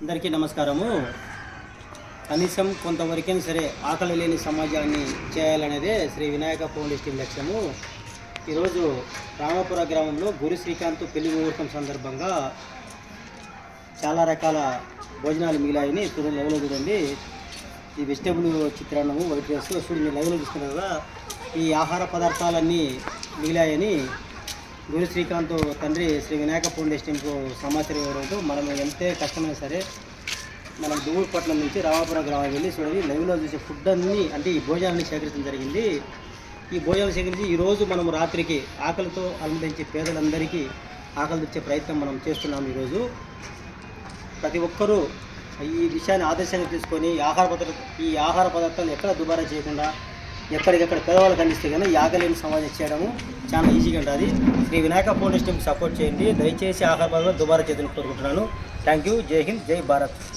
అందరికీ నమస్కారము. కనీసం కొంతవరకైనా సరే ఆకలి లేని సమాజాన్ని చేయాలనేదే శ్రీ వినాయక ఫౌండేషన్ లక్ష్యము. ఈరోజు రామపుర గ్రామంలో గురు శ్రీకాంత్ పెళ్ళి ముహూర్తం సందర్భంగా చాలా రకాల భోజనాలు మిగిలాయని ఇప్పుడు లైవ్లో చూడండి. ఈ వెజిటేబుల్ చిత్రాన్నము వైట్ రైస్ చూడండి లైవ్లో చూస్తున్నారు కదా. ఈ ఆహార పదార్థాలన్నీ మిగిలాయని గురు శ్రీకాంత్ తండ్రి శ్రీ వినాయక ఫౌండేషన్కు సమాచారం ఇవ్వడంతో మనం ఎంతే కష్టమైనా సరే మనం దువ్వూరుపట్నం నుంచి రామాపురం గ్రామం వెళ్ళి చూడండి లైవ్లో చూసే ఫుడ్ అన్ని అంటే ఈ భోజనాన్ని సేకరించడం జరిగింది. ఈ భోజనాలు సేకరించి ఈరోజు మనం రాత్రికి ఆకలితో అలమటించే పేదలందరికీ ఆకలి తెచ్చే ప్రయత్నం మనం చేస్తున్నాం ఈరోజు. ప్రతి ఒక్కరూ ఈ విషయాన్ని ఆదర్శంగా తీసుకొని ఆహార పదార్థ ఈ ఆహార పదార్థాలు ఎక్కడ దుబారా చేయకుండా ఎక్కడికెక్కడ పేదవాళ్ళకి అందిస్తే కానీ యాగలేని సమాజం చేయడము చాలా ఈజీగా ఉంటుంది. శ్రీ వినాయక ఫౌండేషన్కి సపోర్ట్ చేయండి. దయచేసి ఆహార దుబారా చేతులు కోరుకుంటున్నాను. Thank you. జై హింద్. జై భారత్.